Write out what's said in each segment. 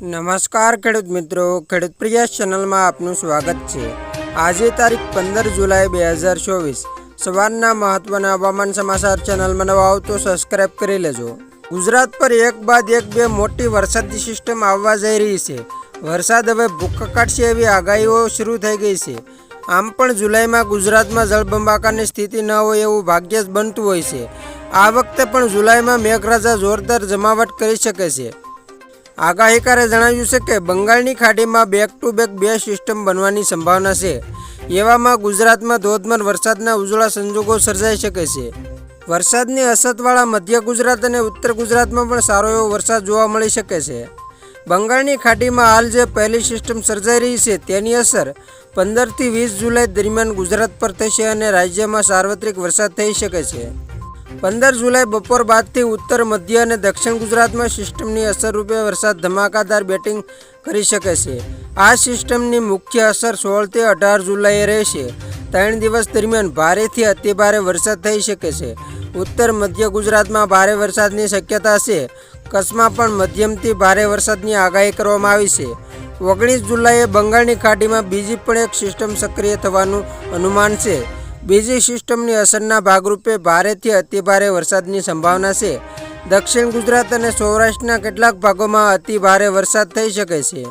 નમસ્કાર ખેડૂત મિત્રો. ખેડૂત પ્રિયા ચેનલમાં આપનું સ્વાગત છે. આજે તારીખ પંદર જુલાઈ બે હજાર ચોવીસ. સવારના મહત્વના હવામાન સમાચાર ચેનલમાં નવા આવો તો સબસ્ક્રાઇબ કરી લેજો. ગુજરાત પર એક બાદ એક બે મોટી વરસાદી સિસ્ટમ આવવા જઈ રહી છે. વરસાદ હવે ભૂખ કાઢશે એવી આગાહીઓ શરૂ થઈ ગઈ છે. આમ પણ જુલાઈમાં ગુજરાતમાં જળબંબાકારની સ્થિતિ ન હોય એવું ભાગ્ય જ બનતું હોય છે. આ વખતે પણ જુલાઈમાં મેઘરાજા જોરદાર જમાવટ કરી શકે છે. આગાહીકારે જણાવ્યું છે કે બંગાળની ખાડીમાં બેક ટુ બેક બે સિસ્ટમ બનવાની સંભાવના છે. એવામાં ગુજરાતમાં ધોધમાર વરસાદના ઉજળા સંજોગો સર્જાઈ શકે છે. વરસાદની અસરવાળા મધ્ય ગુજરાત અને ઉત્તર ગુજરાતમાં પણ સારો એવો વરસાદ જોવા મળી શકે છે. બંગાળની ખાડીમાં હાલ જે પહેલી સિસ્ટમ સર્જાઈ રહી છે તેની અસર પંદરથી વીસ જુલાઈ દરમિયાન ગુજરાત પર થશે અને રાજ્યમાં સાર્વત્રિક વરસાદ થઈ શકે છે. પંદર જુલાઈ બપોર બાદથી ઉત્તર, મધ્ય અને દક્ષિણ ગુજરાતમાં સિસ્ટમની અસર રૂપે વરસાદ ધમાકાદાર બેટિંગ કરી શકે છે. આ સિસ્ટમની મુખ્ય અસર સોળથી અઢાર જુલાઈએ રહેશે. ત્રણ દિવસ દરમિયાન ભારેથી અતિભારે વરસાદ થઈ શકે છે. ઉત્તર, મધ્ય ગુજરાતમાં ભારે વરસાદની શક્યતા છે. કચ્છમાં પણ મધ્યમથી ભારે વરસાદની આગાહી કરવામાં આવી છે. ઓગણીસ જુલાઈએ બંગાળની ખાડીમાં બીજી પણ એક સિસ્ટમ સક્રિય થવાનું અનુમાન છે. બીજી સિસ્ટમની અસરના ભાગરૂપે ભારેથી અતિભારે વરસાદની સંભાવના છે. દક્ષિણ ગુજરાત અને સૌરાષ્ટ્રના કેટલાક ભાગોમાં અતિભારે વરસાદ થઈ શકે છે.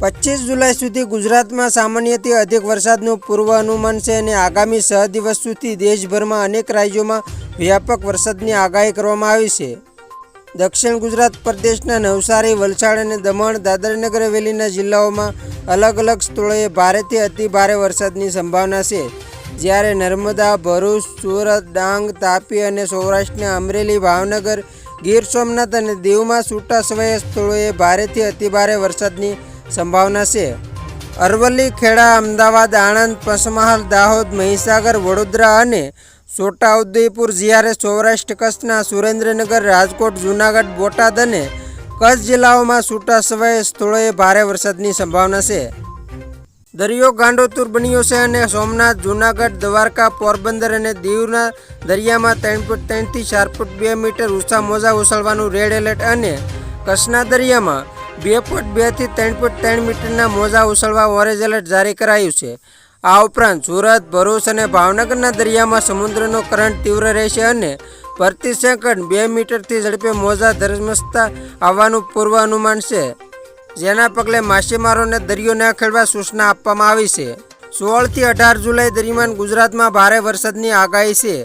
પચીસ જુલાઈ સુધી ગુજરાતમાં સામાન્યથી અધિક વરસાદનું પૂર્વ અનુમાન છે અને આગામી છ દિવસ સુધી દેશભરમાં અનેક રાજ્યોમાં વ્યાપક વરસાદની આગાહી કરવામાં આવી છે. દક્ષિણ ગુજરાત પ્રદેશના નવસારી, વલસાડ અને દમણ, દાદરનગર હવેલીના જિલ્લાઓમાં અલગ અલગ સ્થળોએ ભારેથી અતિભારે વરસાદની સંભાવના છે. જ્યારે નર્મદા, ભરૂચ, સુરત, ડાંગ, તાપી અને સૌરાષ્ટ્રના અમરેલી, ભાવનગર, ગીર સોમનાથ અને દીવમાં છૂટા છવાયા સ્થળોએ ભારેથી અતિભારે વરસાદની સંભાવના છે. અરવલ્લી, ખેડા, અમદાવાદ, આણંદ, પંચમહાલ, દાહોદ, મહીસાગર, વડોદરા અને છોટાઉદેપુર, જ્યારે સૌરાષ્ટ્ર કચ્છના સુરેન્દ્રનગર, રાજકોટ, જૂનાગઢ, બોટાદ અને કચ્છ જિલ્લાઓમાં છૂટા છવાયા સ્થળોએ ભારે વરસાદની સંભાવના છે. દરિયો ગાંડોતુર બન્યો છે અને સોમનાથ, જૂનાગઢ, દ્વારકા, પોરબંદર અને દીવના દરિયામાં ત્રણ ફૂટ ત્રણથી ચાર ફૂટ બે મીટર ઊંચા મોજા ઉછળવાનું રેડ એલર્ટ અને કચ્છના દરિયામાં બે ફૂટ બેથી ત્રણ ફૂટ ત્રણ મીટરના મોજા ઉછળવા ઓરેન્જ એલર્ટ જારી કરાયું છે. આ ઉપરાંત સુરત, ભરૂચ અને ભાવનગરના દરિયામાં સમુદ્રનો કરંટ તીવ્ર રહેશે અને પ્રતિ સેકન્ડ બે મીટરથી ઝડપે મોજા ધરમસતા આવવાનું પૂર્વાનુમાન છે. જેના પગલે માછીમારોને દરિયો ન ખેડવા સૂચના આપવામાં આવી છે. સોળથી અઢાર જુલાઈ દરમિયાન ગુજરાતમાં ભારે વરસાદની આગાહી છે.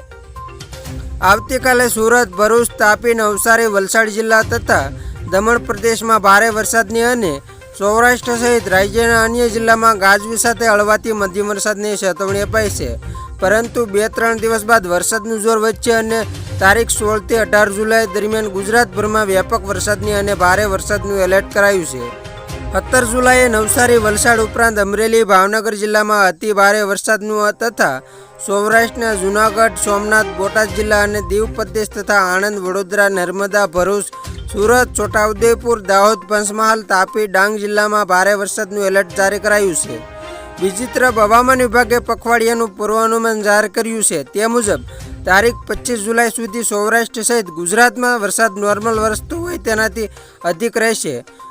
આવતીકાલે સુરત, ભરૂચ, તાપી નવસારી, વલસાડ જિલ્લા તથા દમણ પ્રદેશમાં ભારે વરસાદની અને સૌરાષ્ટ્ર સહિત રાજ્યના અન્ય જિલ્લામાં ગાજવી સાથે હળવાથી મધ્યમ વરસાદની ચેતવણી અપાઈ છે. પરંતુ બે ત્રણ દિવસ બાદ વરસાદનું જોર વધશે અને તારીખ સોળથી અઢાર જુલાઈ દરમિયાન ગુજરાતભરમાં વ્યાપક વરસાદની અને ભારે વરસાદનું એલર્ટ કરાયું છે. સત્તર જુલાઈએ નવસારી વલસાડ ઉપરાંત અમરેલી ભાવનગર જિલ્લામાં અતિ ભારે વરસાદનું તથા સૌરાષ્ટ્રના જૂનાગઢ, સોમનાથ, બોટાદ જિલ્લા અને દીવ પ્રદેશ તથા આણંદ, વડોદરા, નર્મદા, ભરૂચ, સુરત, છોટાઉદેપુર, દાહોદ, પંચમહાલ, તાપી, ડાંગ જિલ્લામાં ભારે વરસાદનું એલર્ટ જારી કરાયું છે. બીજી તરફ હવામાન વિભાગે પખવાડિયાનું પૂર્વાનુમાન જાહેર કર્યું છે. તે મુજબ, તારીખ પચીસ જુલાઈ સુધી સૌરાષ્ટ્ર સહિત ગુજરાતમાં વરસાદ નોર્મલ વરસતો હોય તેનાથી અધિક રહેશે.